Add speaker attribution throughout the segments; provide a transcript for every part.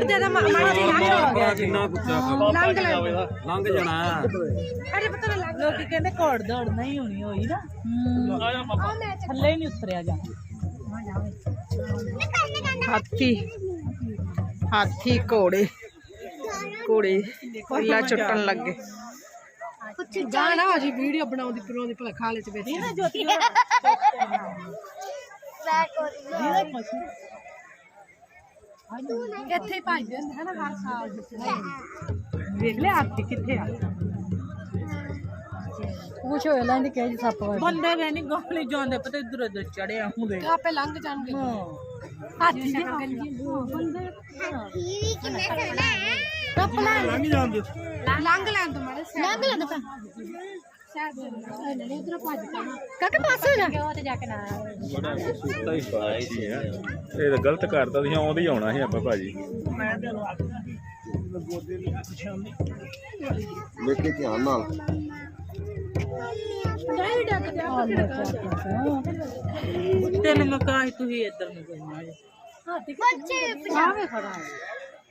Speaker 1: ਖੜ ਜਾ ਤਾਂ ਮਾੜਾ ਜਿਹਾ
Speaker 2: ਕਿੰਨਾ ਕੁੱਤਾ
Speaker 1: ਲੰਘ ਲੈ
Speaker 2: ਲੰਘ ਜਾਣਾ।
Speaker 1: ਅਰੇ ਪਤਾ ਨਾ ਲੱਗ
Speaker 3: ਲੋਕੀ ਕਹਿੰਦੇ ਘੋੜ ਦੌੜ ਨਹੀਂ ਹੋਣੀ ਹੋਈ ਨਾ। ਥੱਲੇ ਹੀ ਨਹੀਂ ਉਤਰਿਆ ਜਾ।
Speaker 4: ਹਾਥੀ। ਹਾਥੀ ਘੋੜੇ। ਘੋੜੇ ਕਿੱਲਾ ਚੁੱਟਣ ਲੱਗੇ।
Speaker 1: ਜਾਣਾ ਜੀ। ਵੀਡੀਓ ਬਣਾਉਂਦੀ ਪਰੋਂਦੀ ਭਲਾ ਖਾਲੇ ਚ ਬੈਠੀ।
Speaker 3: ਨਾ ਜੋਤੀ
Speaker 1: ਇੱਥੇ ਹੀ ਭੱਜਦੇ ਹੁੰਦੇ ਹਨਾ ਹਰ ਸਾਲ
Speaker 3: ਵੇਖ ਲੈ ਆਰਤੀ ਕਿੱਥੇ ਆ।
Speaker 1: ਕੁਛ ਹੋਇਆ ਲੈਂਦੀ ਕਹਿ ਜੀ ਸੱਪ ਵਾ
Speaker 3: ਬੰਦੇ ਵੇ ਨਹੀਂ ਗਾਲੀ ਜਾਂਦੇ ਪਤਾ ਇਧਰ ਉਧਰ ਚੜਿਆ ਹੁੰਦੇ
Speaker 1: ਆਪੇ ਲੰਘ ਜਾਣਗੇ। ਹਾਥੀ ਦੇ ਗੰਜੀ ਬੰਦੇ ਟੱਪ ਲੈ ਲੰਘ ਜਾਂਦੇ ਲੰਘ ਲੈਣ ਤੋਂ ਮਾੜੇ ਲੰਘ ਲੈਣ ਕਾਕੇ ਪਾਸੇ ਹੋ ਜਾ। ਕੇ
Speaker 5: ਇਹ ਤਾਂ ਗਲਤ ਕਰਤਾ ਸੀ ਆਉਂਦੇ ਹੀ ਆਉਣਾ ਸੀ ਆਪਾਂ ਭਾਜੀ।
Speaker 6: ਦੇਖੇ ਧਿਆਨ ਨਾਲ।
Speaker 3: ਤੈਨੂੰ ਮੈਂ ਕਹਾਂ ਸੀ ਤੁਸੀਂ ਇੱਧਰ ਨੂੰ ਜਾਣਾ ਜੇ।
Speaker 1: ਹਾਥੀ ਬੱਚੇ ਆਵੇ ਖੜਾ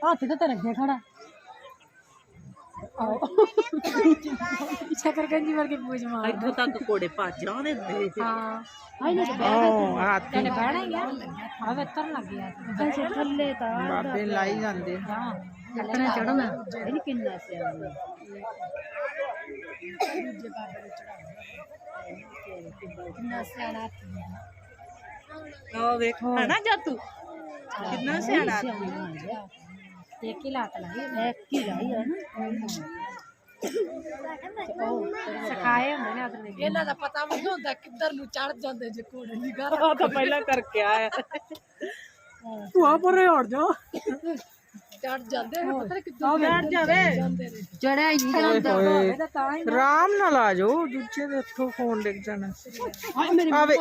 Speaker 1: ਹਾਥੀ ਤਾਂ ਅੱਗੇ ਖੜਾ? ਆਓ ਸ਼ਕਰ ਗੰਜੀ ਵਰਗੇ ਪੂਜ ਮਾਰ।
Speaker 3: ਇੱਥੋਂ ਤੱਕ ਕੋੜੇ ਭੱਜ ਆਉਂਦੇ ਹੁੰਦੇ ਸੀ।
Speaker 1: ਹਾਂ। ਆਈ ਨਾ
Speaker 4: ਓ ਹਾਥੀ।
Speaker 1: ਤੈਨੇ ਬਹਿਣਾ ਹੀ ਆ। ਆਵੇ ਤਰਨ ਲੱਗ ਗਿਆ। ਅੱਛਾ ਥੱਲੇ ਤਾਂ
Speaker 4: ਬਾਬੇ ਲਾਈ ਜਾਂਦੇ।
Speaker 1: ਹਾਂ। ਲੱਕਣਾ ਚੜਨਾ ਇਹ ਕਿੰਨਾ ਸਿਆ ਕਿੰਨਾ ਸਿਆਣਾ
Speaker 3: ਉਹ ਵੇਖ ਹੈ ਨਾ ਜਾਤੂ ਕਿੰਨਾ ਸਿਆਣਾ
Speaker 1: ਇੱਕ ਹੀ ਲਾਤ ਲਾਈ ਇੱਕ ਹੀ ਲਾਈ ਹੈ ਨਾ। ਸਿਖਾਏ ਹੁੰਦੇ ਨੇ ਆਦਰ ਇਹਨਾਂ ਦਾ ਪਤਾ ਵੀ ਨਹੀਂ ਹੁੰਦਾ ਕਿੱਧਰ ਨੂੰ ਚੜ ਜਾਂਦੇ ਜੇ ਕੋੜੇ ਦੀ ਗੱਲ।
Speaker 3: ਉਹ ਤਾਂ ਪਹਿਲਾਂ ਕਰਕੇ ਆਇਆ। ਤੂੰ ਆ ਪਰੇ ਹਟ ਜਾ।
Speaker 1: ਚੜ ਜਾਂਦੇ ਨੇ ਪਤਾ ਨਹੀਂ ਕਿੱਧਰ
Speaker 3: ਬੈਠ ਜਾਵੇ।
Speaker 1: ਚੜਿਆ ਹੀ ਨਹੀਂ ਜਾਂਦਾ ਇਹਦਾ ਤਾਂ ਹੀ
Speaker 4: ਆਰਾਮ ਨਾਲ ਆ ਜਾਓ ਦੂਜੇ ਦੇ ਹੱਥੋਂ ਫੋਨ ਡਿੱਗ ਜਾਣਾ। ਆਵੇ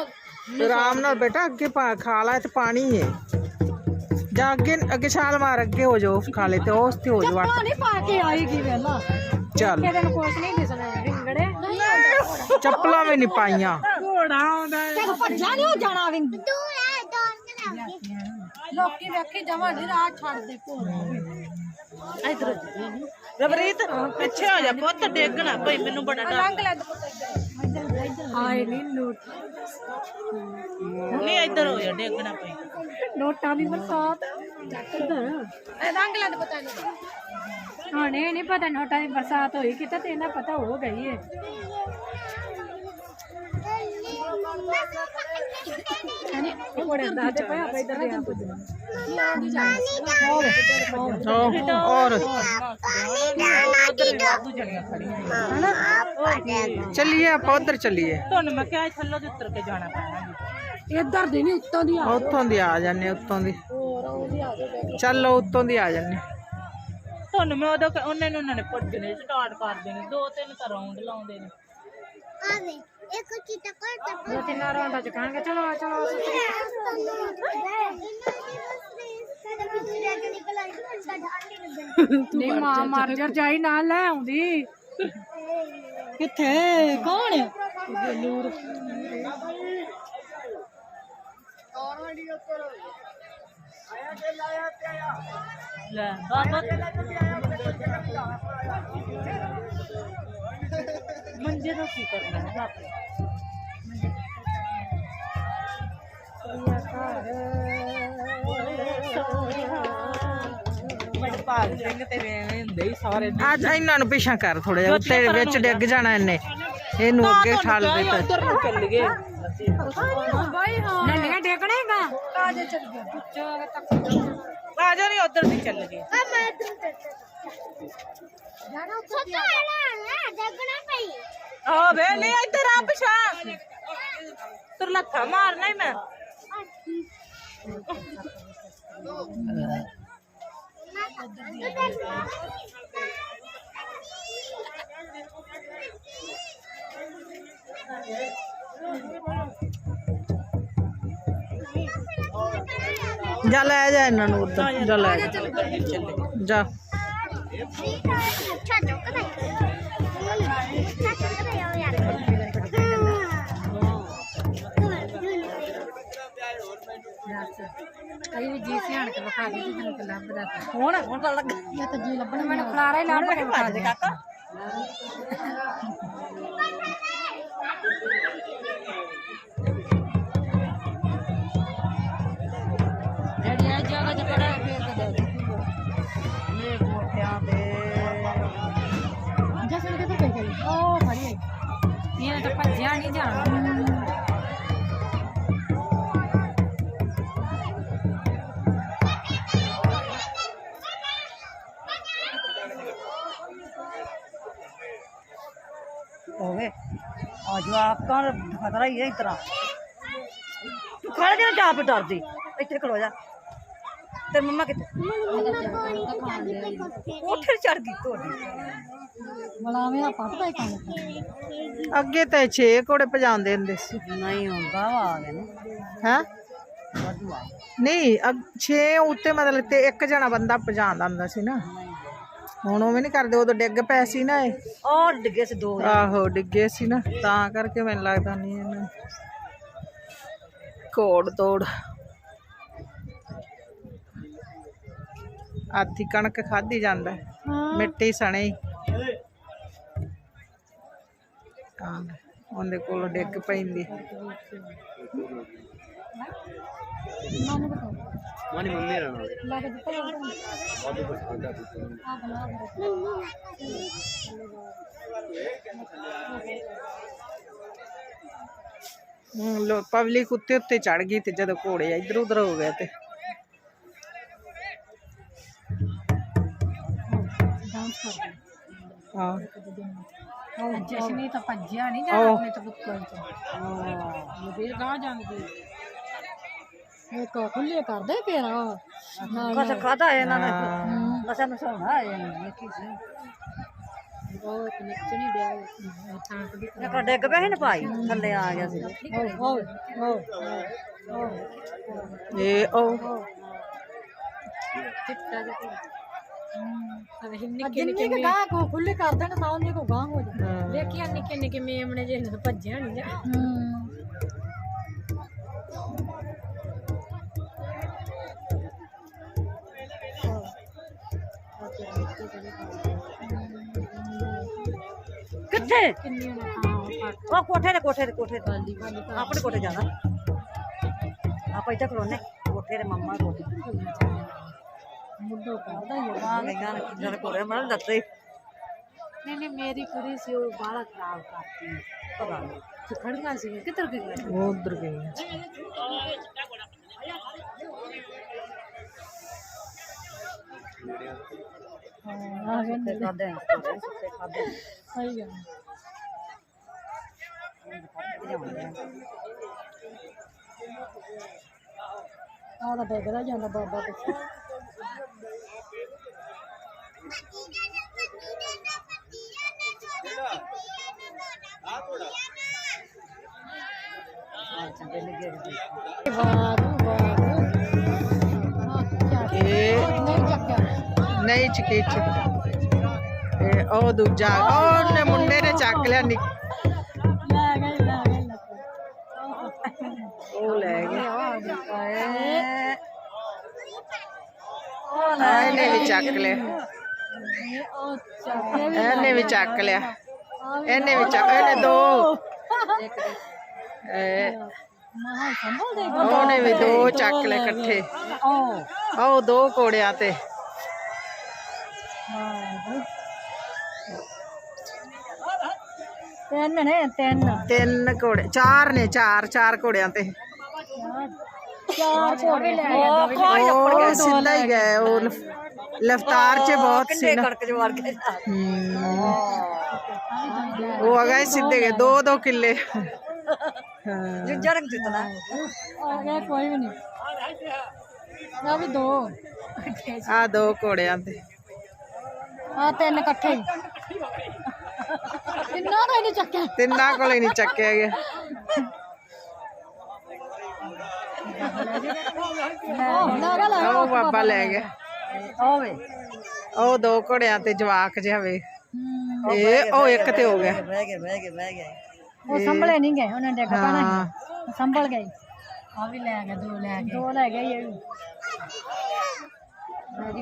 Speaker 4: ਆਰਾਮ ਨਾਲ ਬੇਟਾ ਅੱਗੇ ਪਾ ਖਾ ਲਾ ਤੇ ਪਾਣੀ ਹੈ ਜਾ ਅੱਗੇ ਅੱਗੇ ਛਾਲ ਮਾਰ ਅੱਗੇ ਹੋ ਜਾਓ ਖਾਲੇ ਤੇ ਉਸ ਤੇ ਹੋ ਜਾਓ।
Speaker 1: ਪਾਣੀ ਪਾ ਕੇ ਆਏਗੀ ਵੇਲਾ
Speaker 4: ਚੱਲ।
Speaker 1: ਇਹਦੇ ਨੂੰ ਕੁਛ ਨਹੀਂ ਦਿਸਣਾ ਰਿੰਗੜੇ।
Speaker 4: ਚੱਪਲਾਂ ਵੀ ਨਹੀਂ ਪਾਈਆਂ।
Speaker 3: ਘੋੜਾ ਆਉਂਦਾ ਹੈ।
Speaker 1: ਤੈਨੂੰ ਭੱਜਾ ਨਹੀਂ ਹੋ ਜਾਣਾ ਵਿੰਗ ਲੋਕੀ ਵੇਖੀ ਜਮਾ ਨਹੀਂ ਰਾਹ ਛੱਡਦੇ ਭੋਰਾ
Speaker 3: ਇੱਧਰ ਰਵਰੀਤ ਪਿੱਛੇ ਹੋ ਜਾ ਪੁੱਤ ਡੇਗਣਾ ਭਈ ਮੈਨੂੰ ਬੜਾ ਡਰ।
Speaker 1: ਲੰਘ ਲੈ। ਹਾਏ ਨਹੀਂ ਨੋਟ
Speaker 3: ਨਹੀਂ ਇੱਧਰ ਹੋ ਜਾ ਡੇਗਣਾ ਪਈ
Speaker 1: ਨੋਟਾਂ ਦੀ ਬਰਸਾਤ ਇਹ ਲੰਘ ਲੈ ਪਤਾ ਨਹੀਂ ਹਾਂ ਨਹੀਂ ਨਹੀਂ ਪਤਾ ਨੋਟਾਂ ਦੀ ਬਰਸਾਤ ਹੋਈ ਕਿਤੇ ਤੇ ਇਹਨਾਂ ਪਤਾ ਹੋ ਗਈ ਹੈ ਅਨੇ ਕੋੜੇ ਦਾ ਤੇ ਪਿਆ ਪੈ ਇਧਰ ਦੇ ਪੁੱਜਣਾ
Speaker 4: ਉਹ
Speaker 1: ਇੱਧਰ ਦੀ ਨਹੀਂ ਉੱਤੋਂ ਦੀ ਆ
Speaker 4: ਉੱਥੋਂ ਦੀ ਆ ਜਾਂਦੇ ਉੱਤੋਂ ਦੀ। ਚੱਲੋ ਉੱਤੋਂ ਦੀ ਆ ਜਾਂਦੇ
Speaker 3: ਤੁਹਾਨੂੰ ਮੈਂ ਕ- ਉਹਨੇ ਨੂੰ ਉਹਨਾਂ ਨੇ ਭੱਜਣੇ ਸਟਾਰਟ ਕਰ ਦੇਣੇ ਦੋ ਤਿੰਨ ਤਾਂ ਰਾਉਂਡ ਲਾਉਂਦੇ ਨੇ।
Speaker 1: ਦੋ ਤਿੰਨ ਰੌਂਡਾ ਚ ਕਹਾਂਗੇ ਚਲੋ ਚਲੋ ਨਹੀਂ ਮਾਂ ਮਰ ਜਰ ਜਾਈ ਨਾਲ ਲੈ ਆਉਂਦੀ। ਕਿੱਥੇ? ਕੌਣ ਹੈ ਨੂਰ
Speaker 3: ਲੈ ਬਾਬਾ ਮੰਜੇ ਦਾ ਕੀ ਕਰਨਾ ਹੈ ਬਾਪਰੇ ਬੜੇ ਭਾਗ ਸਿੰਘ ਤੇ ਵੇਵੇਂ ਹੁੰਦੇ ਹੀ ਸਾਰੇ
Speaker 4: ਅੱਜ ਇਹਨਾਂ ਨੂੰ ਪਿੱਛਾ ਕਰ ਥੋੜਾ ਜਿਹਾ ਉੱਤੇ ਵਿੱਚ ਡਿੱਗ ਜਾਣਾ ਇਹਨੇ ਇਹਨੂੰ ਅੱਗੇ ਠਾਲ ਦੇ ਤੇ
Speaker 3: ਉਧਰ ਨੂੰ ਚੱਲ ਗਏ
Speaker 1: ਬਾਈ ਹਾਂ ਨੰਡੀਆਂ ਡੇਕਣੇਗਾ ਕਾਜੇ ਚੱਲ ਗਿਆ ਪੁੱਛੋ ਤੱਕ
Speaker 3: ਆ ਜਾ ਨਹੀਂ ਉਧਰ ਦੀ ਚੱਲ ਗਏ
Speaker 1: ਜਾਣਾ ਉੱਥੇ
Speaker 3: ਆ ਵੇ ਨਹੀਂ
Speaker 4: ਜਾ ਲੈ ਜਾ ਇਹਨਾਂ ਨੂੰ ਉੱਧਰ ਜਾ ਲੈ ਜਾ ਜਾ
Speaker 6: ਅਸੀਂ ਵੀ ਜੀ ਸਿਆਣ ਕੇ ਵਿਖਾ ਦੇ ਤੈਨੂੰ ਕਿ ਲੱਭਦਾ ਤਾਂ
Speaker 7: ਹੁਣ ਹੁਣ ਤਾਂ ਲੱਗ
Speaker 6: ਇਹ ਤਾਂ ਜੀ ਲੱਭਣ ਮੈਨੂੰ ਖਲਾਰਾ ਹੀ ਲੱਭ ਕੇ ਵਿਖਾ ਦੇ
Speaker 7: ਕਾਕਾ
Speaker 6: ਜਿਹੜੀ ਤਾਂ ਭੱਜਿਆ ਨਹੀਂ ਜਾਣਾ।
Speaker 7: ਹੋਵੇ ਆ ਜਵਾਕਾਂ ਦਾ ਖਤਰਾ ਹੀ ਹੈ ਇਸ ਤਰ੍ਹਾਂ। ਤੂੰ ਖੜ ਜਾ ਜਾ ਪੇ ਡਰਦੀ। ਇੱਥੇ ਖੜੋ ਜਾ। ਤੇ ਮੰਮਾ ਕਿੱਥੇ? ਉੱਥੇ ਚੜ ਗਈ ਤੁਹਾਡੀ।
Speaker 6: ਬਲਾਵੇਂ ਦਾ ਪੱਟ ਪਈ ਕੰਮ
Speaker 4: ਅੱਗੇ ਤਾਂ 6 ਘੋੜੇ ਭਜਾਉਂਦੇ ਹੁੰਦੇ ਸੀ।
Speaker 7: ਨਹੀਂ ਹੁੰਦਾ ਵਾ ਆ ਗਏ ਨੇ।
Speaker 4: ਹੈ?
Speaker 7: ਆ
Speaker 4: ਨਹੀਂ 6 ਉੱਤੇ ਮਤਲਬ ਤੇ ਇੱਕ ਜਣਾ ਬੰਦਾ ਭਜਾਉਂਦਾ ਹੁੰਦਾ ਸੀ ਨਾ। ਹੁਣ ਉਵੇਂ ਨਹੀਂ ਕਰਦੇ ਉਦੋਂ ਡਿੱਗ ਪਏ ਸੀ ਨਾ ਇਹ।
Speaker 7: ਉਹ ਡਿੱਗੇ ਸੀ ਦੋ।
Speaker 4: ਆਹੋ ਡਿੱਗੇ ਸੀ ਨਾ। ਤਾਂ ਕਰਕੇ ਮੈਨੂੰ ਲੱਗਦਾ ਨਹੀਂ ਇਹਨਾਂ। ਕੋੜ ਤੋੜ ਆਥੀ ਕਣਕ ਖਾਧੀ ਜਾਂਦਾ ਹੈ। ਮਿੱਟੀ ਸਣੇ ਹੀ ਹਾਂ ਉਹਦੇ ਕੋਲ ਡਿੱਗ ਪੈਂਦੀ
Speaker 5: ਮਾਨੀ ਮੰਮੀ ਰਹਿਣਾ
Speaker 6: ਲਾ ਕੇ ਦਿੱਤਾ ਹੋਇਆ ਆ ਬਣਾ
Speaker 4: ਹੂੰ ਲੋ ਪਬਲਿਕ ਉੱਤੇ ਉੱਤੇ ਚੜ ਗਈ ਤੇ ਜਦੋਂ ਘੋੜੇ ਇੱਧਰ ਉੱਧਰ ਹੋ ਗਏ ਤੇ
Speaker 6: ਕਰ
Speaker 4: ਹਾਂ।
Speaker 6: ਉਹ ਜਸ਼ਨੀ ਤਾਂ ਭੱਜਿਆ ਨਹੀਂ ਜਾਣਾ ਆਪਣੇ ਤੋਂ ਬੁੱਕਲ ਤੋਂ। ਉਹ ਫੇਰ ਗਾਂ ਜਾਂਦੀ ਇਹ ਕੋ ਖੁੱਲੇ ਕਰਦੇ ਫੇਰ
Speaker 7: ਕੁਛ ਖਾਦਾ ਇਹਨਾਂ ਨੇ? ਨਸ਼ਾ ਨਸ਼ਾ ਹੋਣਾ ਇਹ ਕੀ ਸੀ?
Speaker 6: ਉਹ ਨੱਚਣੀ ਡਿਆ। ਤੇ
Speaker 7: ਇੱਕ ਡਿੱਗ ਪਿਆ ਸੀ ਨਾ ਭਾਈ। ਥੱਲੇ ਆ ਗਿਆ ਸੀ।
Speaker 6: ਉਹ ਉਹ
Speaker 4: ਇਹ ਉਹ।
Speaker 6: ਚਿੱਟਾ ਜਿਹਾ। ਅਵੇ ਨਿੱਕੇ ਨਿੱਕੇ ਗਾਂ ਕੋ ਖੁੱਲੇ ਕਰ ਦੇਣ ਤਾਂ ਉਹਨੇ ਕੋ ਗਾਂ ਹੋ ਜਾ ਵੇਖਿਆ ਨਿੱਕੇ ਨਿੱਕੇ ਮੇਮਣੇ ਜੇ ਨੂੰ ਭੱਜਿਆ ਨਹੀਂ ਜਾ।
Speaker 7: ਕਿੱਥੇ?
Speaker 6: ਕਿੰਨੀ ਉਹਨੇ ਥਾਂ ਉਹ ਫੜ
Speaker 7: ਉਹ ਕੋਠੇ ਦੇ ਕੋਠੇ ਦੇ ਕੋਠੇ ਤੇ। ਆਪਣੇ ਕੋਠੇ ਜਾਣਾ। ਆਪਾਂ ਇੱਥੇ ਖਲੋਨੇ ਕੋਠੇ ਦੇ ਮੰਮਾ ਦੇ ਕੋਠੇ
Speaker 6: ਮੇਰੀ ਕੁੜੀ ਸੀ ਉਹ ਬਾਲਾ ਖਰਾਬ ਕਰਤੀ
Speaker 7: ਪਤਾ ਨਹੀਂ
Speaker 6: ਤੇ ਖੜੀਆਂ ਸੀ ਕਿੱਧਰ ਗਈਆਂ?
Speaker 4: ਉਹ ਉਧਰ ਗਈ
Speaker 6: ਆ ਗਏ
Speaker 7: ਤੇ ਖਾਦੇ ਸੁੱਤੇ ਖਾਦੇ
Speaker 6: ਸਹੀ ਗੱਲ ਆ ਤਾਂ ਡਿੱਗਦਾ ਜਾਂਦਾ ਬਾਬਾ
Speaker 7: ਚੰਗੇ ਲੱਗੇ
Speaker 6: ਵਾਹ ਵਾਹ
Speaker 4: ਇਹ
Speaker 6: ਨਹੀਂ ਚੱਕਿਆ
Speaker 4: ਨਹੀਂ ਚਕੀਚ ਇਹ ਉਹ ਦੂਜਾ ਉਹਨੇ ਮੁੰਡੇ ਨੇ ਚੱਕ ਲਿਆ ਨਿੱਕ
Speaker 6: ਲੈ ਗਏ ਲੈ ਗਏ
Speaker 4: ਉਹ ਲੈ ਗਿਆ
Speaker 7: ਆਏ
Speaker 4: ਆ ਇਹਨੇ ਵੀ ਚੱਕ ਲਿਆ
Speaker 6: ਉਹ ਚੱਕਿਆ
Speaker 4: ਇਹਨੇ ਵੀ ਚੱਕ ਲਿਆ। ਇਹਨੇ ਵੀ ਚੱਕ ਇਹਨੇ ਦੋ। ਇਹ
Speaker 6: ਮਹਾ ਸੰਭਲ ਦੇ
Speaker 4: ਉਹਨੇ ਵੀ ਦੋ ਚੱਕ ਲਏ ਇਕੱਠੇ।
Speaker 6: ਉਹ
Speaker 4: ਉਹ ਦੋ ਕੋੜਿਆਂ ਤੇ।
Speaker 6: ਤਿੰਨ ਨੇ ਤਿੰਨ।
Speaker 4: ਤਿੰਨ ਕੋੜੇ ਚਾਰ ਨੇ ਚਾਰ ਚਾਰ ਕੋੜਿਆਂ ਤੇ।
Speaker 6: ਚਾਰ ਘੋੜੇ। ਲੈ
Speaker 7: ਉਹ ਕੋਈ
Speaker 4: ਉਹ ਸਿੱਧਾ ਹੀ ਗਏ ਉਹ ਲਫ- ਲਫਤਾਰ ਚ ਬਹੁਤ ਸੀ
Speaker 7: ਕਿੰਨੇ
Speaker 4: ਨਾ
Speaker 7: ਕੜਕ ਚ ਮਾਰ ਕੇ
Speaker 4: ਹਮ, ਉਹ ਅਗਾ ਸਿੱਧੇ ਗਏ ਦੋ ਦੋ ਕਿੱਲੇ ਹਾਂ
Speaker 7: ਜਿੱਜਾ ਰੰਗ ਜਿੱਤਣਾ
Speaker 6: ਆ ਗਿਆ ਕੋਈ ਵੀ ਨਹੀਂ ਆ ਵੀ ਦੋ
Speaker 4: ਆ ਦੋ ਕੋੜਿਆਂ ਤੇ
Speaker 6: ਆ ਤਿੰਨ ਇਕੱਠੇ ਹੀ। ਤਿੰਨਾਂ ਦਾ ਹੀ ਨਹੀਂ ਚੱਕਿਆ
Speaker 4: ਤਿੰਨਾਂ ਕੋਲੇ ਨਹੀਂ ਚੱਕਿਆ ਗਿਆ
Speaker 6: ਉਹ ਲੈ ਗਿਆ ਲੈ
Speaker 4: ਉਹ ਬਾਬਾ ਲੈ ਗਿਆ ਉਹ ਦੋ ਘੋੜਿਆਂ ਤੇ ਜਵਾਕ ਜਿਹਾ ਵੇ ਇਹ ਉਹ ਇੱਕ ਤੇ ਹੋ ਗਿਆ।
Speaker 7: ਬਹਿ ਗਏ ਬਹਿ ਗਏ ਬਹਿ ਗਏ।
Speaker 6: ਉਹ ਸੰਭਲੇ ਨਹੀਂ ਗਏ ਉਹਨਾਂ ਦੇ ਸੀ। ਸੰਭਲ ਗਏ। ਆ ਵੀ ਲੈ ਗਿਆ ਦੋ ਲੈ ਗਏ। ਦੋ ਲੈ ਗਏ ਇਹ ਵੀ। ਇਹ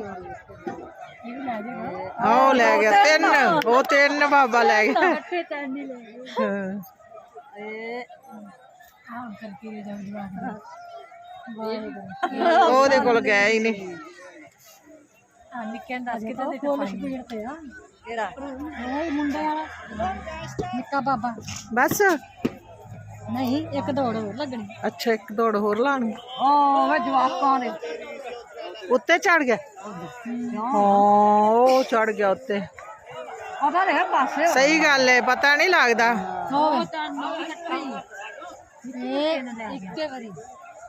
Speaker 6: ਵੀ ਲੈ ਜਾਏਗਾ
Speaker 4: ਆਹ ਉਹ ਲੈ ਗਿਆ ਤਿੰਨ। ਉਹ ਤਿੰਨ ਬਾਬਾ ਲੈ ਗਿਆ।
Speaker 6: ਇਕੱਠੇ ਤਿੰਨ ਹੀ ਲੈ ਗਏ।
Speaker 4: ਹਾਂ।
Speaker 7: ਇਹ
Speaker 6: ਆਹ ਕਰਕੇ ਜਾਉ ਜਵਾਬ ਵਾਹਿਗੁਰੂ।
Speaker 4: ਉਹਦੇ ਕੋਲ ਗਿਆ ਹੀ ਨਹੀਂ।
Speaker 6: ਆ ਨਿੱਕੇ ਨੂੰ ਦੱਸ ਕੇ ਤਾਂ ਫੁੱਲ ਸਪੀਡ ਤੇ ਆ
Speaker 7: ਕਿਹੜਾ
Speaker 6: ਉਹ ਮੁੰਡੇ ਵਾਲਾ ਨਿੱਕਾ ਬਾਬਾ
Speaker 4: ਬਸ
Speaker 6: ਨਹੀਂ ਇੱਕ ਦੌੜ ਹੋਰ ਲੱਗਣੀ
Speaker 4: ਅੱਛਾ ਇੱਕ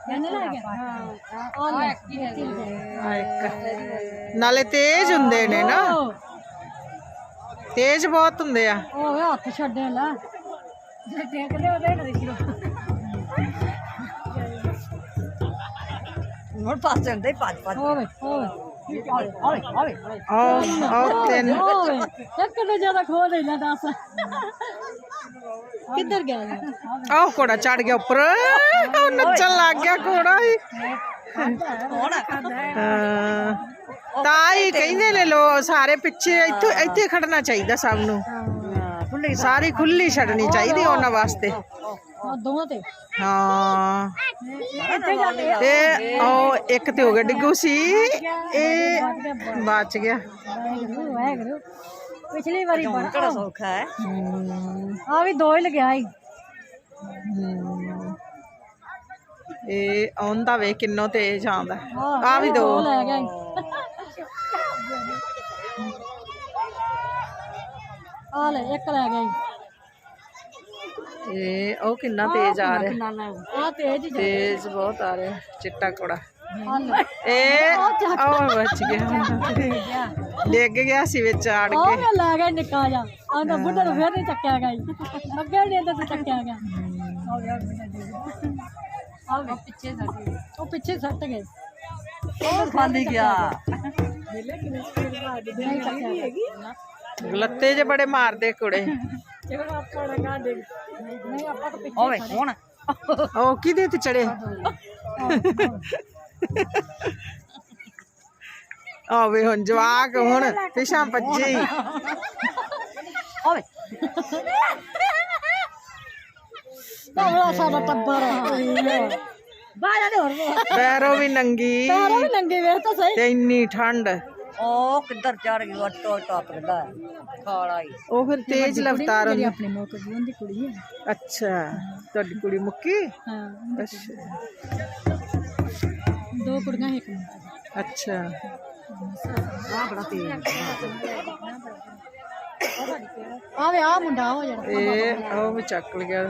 Speaker 4: ਲਾਣੀ
Speaker 6: ਨੌ
Speaker 4: ਨਾਲੇ ਤੇਜ਼ ਹੁੰਦੇ ਨੇ ਨਾ ਤੇਜ਼ ਬਹੁਤ ਹੁੰਦੇ ਆ
Speaker 6: ਉਹ ਹੱਥ ਛੱਡੇ ਲਾ ਜੇ ਟੇਕਦੇ ਉਹਦੇ ਨਾਲ ਦੇਖੀ
Speaker 7: ਹੁਣ ਪਾਸੇ
Speaker 6: ਹੋਵੇ ਹੋਵੇ
Speaker 7: ਆਵੇ ਆਵੇ ਆਵੇ
Speaker 4: ਉਹ ਉਹ ਤਿੰਨ
Speaker 6: ਇੱਕ ਨੂੰ ਜ਼ਿਆਦਾ ਖੋ ਦੇ ਲੈ ਦੱਸ ਕਿੱਧਰ ਗਿਆ?
Speaker 4: ਆਹ ਘੋੜਾ ਚੜ ਗਿਆ ਉੱਪਰ। ਉਹ ਨੱਚਣ ਲੱਗ ਗਿਆ ਘੋੜਾ ਹੀ। ਤਾਂ ਹੀ ਕਹਿੰਦੇ ਨੇ ਲੋ ਸਾਰੇ ਪਿੱਛੇ ਇੱਥੇ ਇੱਥੇ ਖੜਨਾ ਚਾਹੀਦਾ ਸਭ ਨੂੰ।
Speaker 7: ਖੁੱਲੀ
Speaker 4: ਸਾਰੀ ਖੁੱਲੀ ਛੱਡਣੀ ਚਾਹੀਦੀ ਉਹਨਾਂ ਵਾਸਤੇ।
Speaker 6: ਆ ਦੋਵਾਂ ਤੇ?
Speaker 4: ਹਾਂ। ਤੇ ਉਹ ਇੱਕ ਤੇ ਹੋ ਗਿਆ ਡਿੱਗੂ ਸੀ। ਇਹ ਬਚ ਗਿਆ।
Speaker 6: ਵਾਹਿਗੁਰੂ ਵਾਹਿਗੁਰੂ। ਪਿਛਲੀ ਵਾਰੀ ਬੜਾ
Speaker 7: ਸੌਖਾ ਹੈ।
Speaker 6: ਆ ਵੀ ਦੋ ਹੀ ਲਗਿਆ
Speaker 4: ਹਮ। ਇਹ ਆਉਂਦਾ ਵੇ ਕਿੰਨੋ ਤੇਜ਼ ਆਉਂਦਾ। ਆ ਵੀ ਦੋ।
Speaker 6: ਲੈ ਗਿਆ। ਆ ਲੈ ਇੱਕ ਲੈ ਗਿਆ
Speaker 4: ਇਹ ਉਹ ਕਿੰਨਾ ਤੇਜ਼ ਆ ਰਿਹਾ।
Speaker 6: ਆ ਤੇਜ ਹੀ
Speaker 4: ਤੇਜ਼ ਬਹੁਤ ਆ ਰਿਹਾ। ਚਿੱਟਾ ਕੋੜਾ
Speaker 6: ਆ
Speaker 4: ਇਹ ਉਹ ਬਚ ਗਿਆ।
Speaker 6: ਗਿਆ
Speaker 4: ਡਿੱਗ ਗਿਆ ਸੀ ਵਿੱਚ ਆੜ
Speaker 6: ਉਹ
Speaker 4: ਕੇ
Speaker 6: ਮੈਂ ਲੈ ਗਿਆ ਨਿੱਕਾ ਜਾ ਆਂਦਾ ਬੁੱਢੇ ਨੂੰ ਫੇਰ ਨਹੀਂ ਚੱਕਿਆ ਗਿਆ ਜੀ। ਅੱਗੇ ਨਹੀਂ ਇਹਦਾ ਚੱਕਿਆ ਗਿਆ। ਆ ਗਿਆ ਪਿੱਛੇ ਸੱਟ ਉਹ ਪਿੱਛੇ ਸੱਟ ਗਏ।
Speaker 7: ਉਹ ਖਾਲੀ ਗਿਆ।
Speaker 6: ਨਹੀਂ ਚੱਕਿਆ ਗਿਆ।
Speaker 4: ਲੱਤੇ ਜੇ ਬੜੇ ਮਾਰਦੇ ਕੁੜੇ।
Speaker 6: ਨਹੀਂ ਆਪਾਂ ਤਾਂ ਪਿੱਛੇ
Speaker 7: ਓਏ ਹੁਣ।
Speaker 4: ਉਹ ਕਿਹਦੇ ਤੇ ਚੜੇ ਆਵੇ ਹੁਣ ਜਵਾਕ ਹੁਣ ਪਿਛਾਂ ਭੱਜੇ। ਹੀ।
Speaker 7: ਓਏ।
Speaker 6: ਤਬਲਾ ਸਾਡਾ ਟੱਬਰ। ਬਾਹਰ ਦੇ ਹੋਰ।
Speaker 4: ਪੈਰੋਂ ਵੀ ਨੰਗੀ।
Speaker 6: ਪੈਰੋਂ ਵੀ ਨੰਗੇ ਵੇਖ ਤਾਂ ਸਹੀ।
Speaker 4: ਤੇ ਇੰਨੀ ਠੰਡ।
Speaker 7: ਉਹ ਕਿੱਧਰ ਚੜ ਗਈ ਵੱਟੋ ਟੱਪਦਾ ਖਾਲਾ ਹੀ
Speaker 4: ਉਹ ਫਿਰ ਤੇਜ਼ ਰਫ਼ਤਾਰ ਹੁੰਦੀ।
Speaker 6: ਆਪਣੀ ਮੁੱਕ ਗਈ ਉਹਦੀ ਕੁੜੀ ਹੈ
Speaker 4: ਅੱਛਾ ਤੁਹਾਡੀ ਕੁੜੀ ਮੁੱਕੀ?
Speaker 6: ਹਾਂ
Speaker 4: ਅੱਛਾ।
Speaker 6: ਦੋ ਕੁੜੀਆਂ ਇੱਕ ਮੁੰਡਾ।
Speaker 4: ਅੱਛਾ।
Speaker 7: ਆ ਬੜਾ ਤੇਜ਼
Speaker 6: ਆਵੇ ਆ ਮੁੰਡਾ ਹੋ ਜਿਹੜਾ
Speaker 4: ਇਹ ਉਹ ਵੀ ਚੱਕ ਲਿਆ।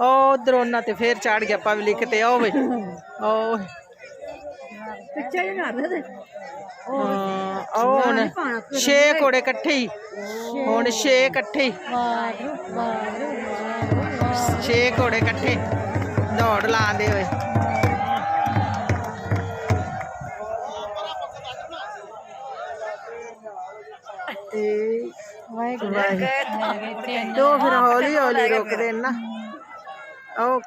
Speaker 4: ਉਹ ਉਧਰ ਉਹਨਾਂ ਤੇ ਫੇਰ ਚੜ ਗਿਆ ਪਬਲਿਕ ਤੇ ਉਹ ਵੇ। ਉਹ
Speaker 7: ਪਿੱਛੇ ਹੀ ਨਾ ਦੇ
Speaker 4: ਹਾਂ, ਉਹ ਹੁਣ ਛੇ ਘੋੜੇ ਇਕੱਠੇ ਹੀ। ਹੁਣ ਛੇ ਇਕੱਠੇ ਹੀ।
Speaker 6: ਵਾਹਿਗੁਰੂ ਵਾਹਿਗੁਰੂ ਵਾਹਿਗੁਰੂ।
Speaker 4: ਛੇ ਘੋੜੇ ਇਕੱਠੇ। ਦੌੜ ਲਾਉਂਦੇ ਹੋਏ।
Speaker 6: ਵਾਹਿਗੁਰੂ।
Speaker 4: ਦੋ ਫਿਰ ਹੌਲੀ ਹੌਲੀ ਨੇ ਨਾ। ਉਹ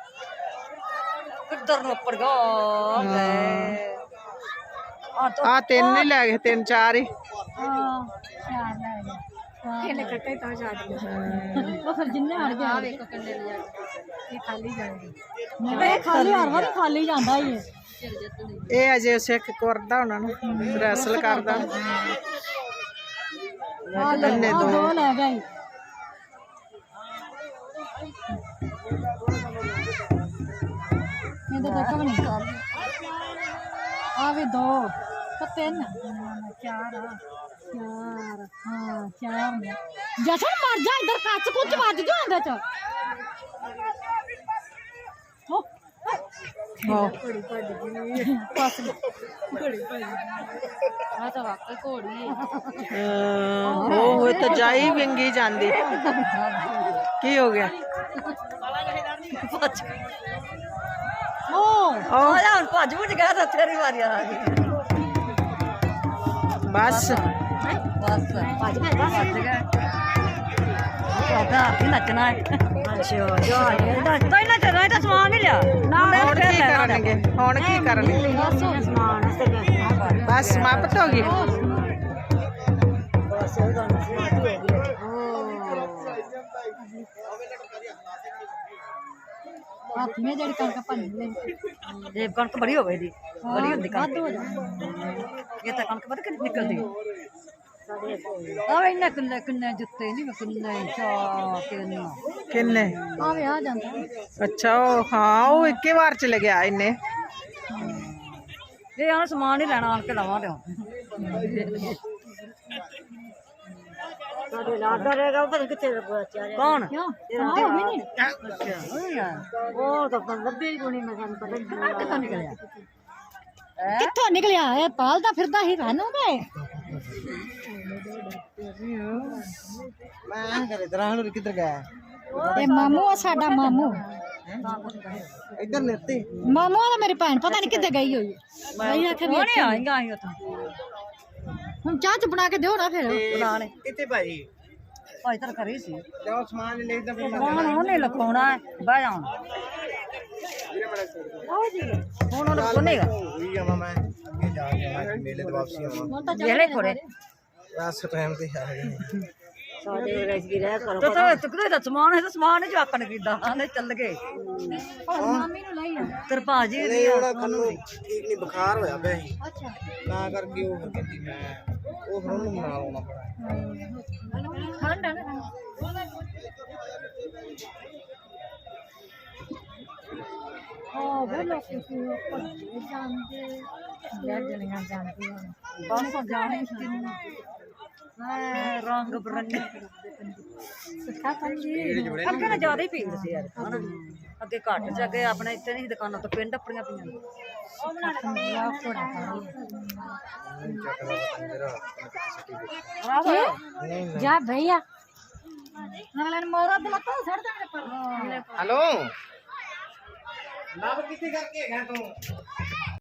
Speaker 7: ਕਿੱਧਰ ਨੂੰ ਉੱਪਰ ਗੋ ਗਏ? ਆ
Speaker 4: ਤਿੰਨ ਹੀ ਲੈ ਗਏ ਤਿੰਨ ਚਾਰ ਹੀ।
Speaker 6: ਹਾਂ ਚਾਰ ਲੈ ਗਿਆ ਕਿੰਨੇ ਕੱਟੇ ਤਾਂ ਜਾ ਉਹ ਫਿਰ ਜਿੰਨੇ ਹੜ ਗਿਆ ਆ ਵੇਖੋ ਕਿੰਨੇ ਲੈ ਇਹ ਖਾਲੀ ਜਾਣਗੇ। ਇਹ ਖਾਲੀ ਹਰ ਵਾਰ ਖਾਲੀ ਜਾਂਦਾ ਹੀ ਹੈ।
Speaker 4: ਇਹ ਅਜੇ ਸਿੱਖ ਕਰਦਾ ਉਹਨਾਂ ਨੂੰ ਰੈਸਲ ਕਰਦਾ।
Speaker 6: ਆ ਲੈ
Speaker 4: ਤਿੰਨੇ
Speaker 6: ਆਹ ਦੋ ਲੈ ਗਿਆ ਸੀ। ਇਹਦੇ ਤੱਕ ਵੀ ਨਹੀਂ ਆ ਵੀ ਦੋ ਤਾਂ ਤਿੰਨ ਚਾਰ ਆ ਚਾਰ ਹਾਂ ਚਾਰ ਨੇ ਜਸ਼ਨ ਮਰ ਜਾ ਇੱਧਰ ਕੱਚ ਕੁੱਚ ਵੱਜ ਜਾ ਇਹਦੇ ਚ ਹੋ
Speaker 4: ਹਾਂ
Speaker 6: ਪਾਸ ਆ ਤਾਂ ਵਾਕਈ ਘੋੜੀ ਹੈ
Speaker 4: ਅਹ ਉਹ ਹੋਏ ਤਾਂ ਜਾਈ ਵਿੰਗੀ ਜਾਂਦੀ ਕੀ ਹੋ ਗਿਆ
Speaker 6: ਓ
Speaker 4: ਉਹ
Speaker 7: ਆ ਜਾ ਹੁਣ ਭੱਜ ਭੁੱਜ ਗਿਆ ਤਾਂ ਤੇਰੀ ਵਾਰੀ ਆ ਗਈ
Speaker 4: ਬਸ
Speaker 7: ਬਸ ਭੱਜ ਭੱਜ ਗਿਆ ਪਤਾ ਕੀ ਨੱਚਣਾ ਹੈ। ਅੱਛਾ ਜਾ ਤਾਂ ਇਹਨਾਂ ਚ ਤਾਂ ਸਮਾਨ ਨਹੀਂ ਲਿਆ। ਨਾ
Speaker 4: ਹੁਣ ਕੀ ਕਰਨਗੇ? ਹੁਣ ਕੀ ਕਰਨਗੇ?
Speaker 7: ਸਮਾਨ
Speaker 4: ਬਸ ਸਮਾਪਤ ਹੋ ਗਈ?
Speaker 6: ਹੱਥ ਮੇ ਜਿਹੜੀ ਕਣਕ ਭੰਨ ਲੈ
Speaker 7: ਇਹ ਕਣਕ ਬੜੀ ਹੋਵੇ ਦੀ ਬੜੀ ਹੁੰਦੀ ਕਣਕ।
Speaker 6: ਹੋ
Speaker 7: ਇਹ ਤਾਂ ਕਣਕ ਪਤਾ ਕਿੰਨੀ ਨਿਕਲਦੀ? ਆ ਇੰਨੇ ਕਿੰਨੇ ਕਿੰਨੇ ਜੁੱਤੇ ਨਹੀਂ ਕਿੰਨੇ ਚਾ ਕਿੰਨਾ?
Speaker 4: ਕਿੰਨੇ
Speaker 6: ਆਵੇ ਆ ਜਾਂਦਾ।
Speaker 4: ਅੱਛਾ ਉਹ ਹਾਂ ਉਹ ਇੱਕੇ ਵਾਰ ਚ ਲੱਗਿਆ ਇਹਨੇ
Speaker 7: ਇਹ ਆ ਸਮਾਨ ਹੀ ਲੈਣਾ ਆਣ ਕੇ ਲਵਾਂ ਤੇ ਸਾਡੇ ਲਾਡਾ ਰਹੇਗਾ ਉਹ ਕਿੱਥੇ ਕੌਣ?
Speaker 6: ਕਿਉਂ? ਹਾਂ ਵੀ ਨਹੀਂ
Speaker 7: ਅੱਛਾ। ਉਹ ਤਾਂ ਲੱਭੇ ਹੀ ਕੋਣੀ ਮੈਂ ਸਾਨੂੰ ਪਤਾ ਨਹੀਂ। ਕਿੱਥੋਂ ਨਿਕਲਿਆ?
Speaker 6: ਕਿੱਥੋਂ ਨਿਕਲਿਆ? ਇਹ ਪਾਲਦਾ ਫਿਰਦਾ ਹੀ ਰਾਨੂ ਦੇ
Speaker 8: ਮੈਂ ਘਰੇ ਦਰਾਂ ਨੂੰ ਕਿੱਧਰ ਗਿਆ?
Speaker 6: ਇਹ ਮਾਮੂ ਆ ਸਾਡਾ ਮਾਮੂ।
Speaker 8: ਇੱਧਰ ਨਿਰਤੀ
Speaker 6: ਮਾਮੂ ਆ ਮੇਰੀ ਭੈਣ ਪਤਾ ਨਹੀਂ ਕਿੱਥੇ ਗਈ ਹੋਈ। ਮੈਂ ਆਖਿਆ ਵੀ
Speaker 7: ਕੋਣੇ ਆਏਗਾ ਆਈ ਉਤੋਂ
Speaker 6: ਹੁਣ ਚਾਹ ਚ ਬਣਾ ਕੇ ਦਿਓ ਨਾ ਫਿਰ।
Speaker 7: ਬਣਾ ਲੈ।
Speaker 8: ਕਿੱਥੇ ਭਾਜੀ।
Speaker 7: ਭਾਈ ਤਾਂ ਕਰੀ ਸੀ।
Speaker 8: ਜਾਓ ਸਮਾਨ ਲੈ ਇੱਧਰ ਫਿਰ।
Speaker 7: ਉਹਨੇ ਲਖਾਉਣਾ ਹੈ। ਬਹਿ ਜਾਣ ਹੁਣ ਉਹਨੂੰ ਕੋਨੇਗਾ
Speaker 8: ਹੋਈ ਜਾਵਾਂ ਮੈਂ ਅੱਗੇ ਜਾ ਕੇ ਆਵਾਂ ਮੇਲੇ ਤੇ ਵਾਪਸੀ ਆਵਾਂ।
Speaker 6: ਹੁਣ ਤਾਂ
Speaker 7: ਜਿਹੜੇ ਥੋੜੇ
Speaker 8: ਬਸ ਟਾਈਮ ਤੇ ਆ ਗਏ।
Speaker 7: ਸਾਡੇ ਰੈਸਪੀ ਰਹਿ ਕਰੋ ਤਾਂ ਤੁਕਦੇ ਦਾ ਸਮਾਨ ਹੈ? ਤਾਂ ਸਮਾਨ ਹੀ ਜਵਾਕਣ ਕੀਤਾ। ਆਂਦੇ ਚੱਲ ਗਏ।
Speaker 6: ਮਾਮੀ ਨੂੰ ਲਈ ਆ।
Speaker 7: ਤੇਰੇ ਭਾਜੀ
Speaker 8: ਨਹੀਂ ਉਹਦਾ ਖੰਨੂ ਠੀਕ ਨਹੀਂ ਬੁਖਾਰ ਹੋਇਆ ਪਿਆ ਸੀ।
Speaker 6: ਅੱਛਾ।
Speaker 8: ਤਾਂ ਕਰਕੇ ਉਹ ਫਿਰ ਕਹਿੰਦੀ ਮੈਂ ਉਹ ਫਿਰ ਉਹਨੂੰ ਨਾਲ ਆਉਣਾ ਪੜਾ
Speaker 6: ਠੰਡ ਆ ਨਾ। ਉਹ ਵੇ ਲੋਕੀ ਕੀ ਭੱਜੇ ਜਾਂਦੇ ਲੈ ਜਲੀਆਂ ਜਾਂਦੀਆਂ।
Speaker 7: ਬਸ ਜਾਣੇ ਕਿੰਨੇ ਮੈਂ ਰੰਗ ਬਰੰਗੇ
Speaker 6: ਸਿੱਖਾ ਕੰਜੀ
Speaker 7: ਅੱਗੇ ਨਾ ਜ਼ਿਆਦਾ ਹੀ ਭੀੜ ਸੀ ਯਾਰ ਹਨਾ ਅੱਗੇ ਘੱਟ ਸੀ ਅੱਗੇ ਆਪਣੇ ਇੱਥੇ ਨਹੀਂ ਸੀ ਦੁਕਾਨਾਂ ਤੋਂ ਪਿੰਡ ਆਪਣੀਆਂ ਪਈਆਂ
Speaker 6: ਕੰਜੀਆ ਕੋੜਾ
Speaker 7: ਆਹੋ
Speaker 6: ਜਾ ਭਈਆ। ਅਗਲੇ ਮੋਰਾ ਤੇ ਲੱਤਾਂ ਛੱਡ ਦੇਣੇ ਪਰ।
Speaker 8: ਹੈਲੋ ਨਵ ਕਿੱਥੇ ਕਰਕੇ ਹੈਗਾ ਤੂੰ